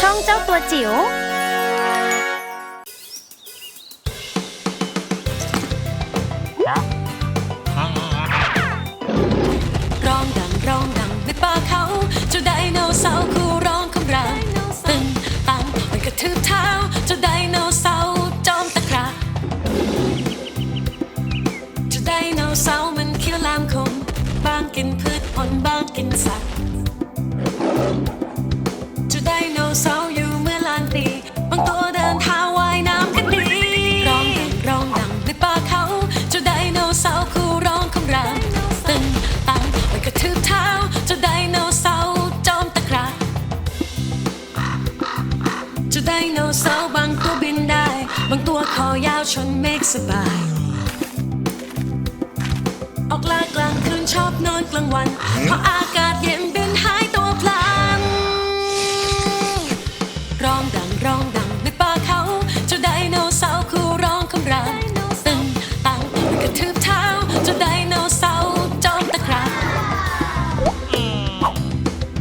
ช่องเจ้าตัวจิ๋ว ร้องดังร้องดังในป่าเขาเจ้าไดโนเสาร์คู่ร้องคำรามตึงตังมันกระทืบเท้าเจ้าไดโนเสาร์จอมตะกร้าเจ้าไดโนเสาร์มันเขี้ยวแหลามคมบางกินพืชผลบางกินสัตว์ ดโนเสาร์บางตัวบินได้ บางตัวคอยาวชนเมฆสบาย ออกลากลางคืนชอบนอนกลางวัน เพราะอากาศเย็นบินหายตัวพลัน ร้องดังร้องดังในป่าเขาเจ้าไดโนเสาร์คู่ร้องคำรามตึงตังมันกระทืบเท้าเจ้าไดโน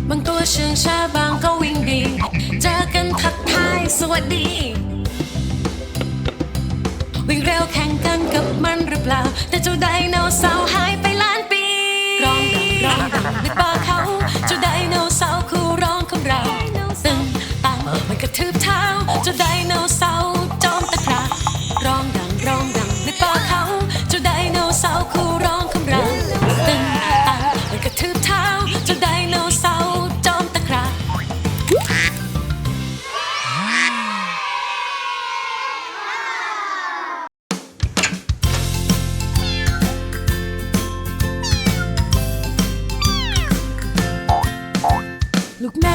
บางตัวเชื่องช้าบางก็วิ่งดี เจอกันทักทายสวัสดี วิ่งเร็วแข่งกันกับมันหรือเปล่า แต่เจ้าไดโนเสาร์หายไปล้านปีร้องดังร้องดังในป่าเขาเจ้าไดโนเสาร์คู่ร้องของเราตึงตังมันกระทืบ ลูกแ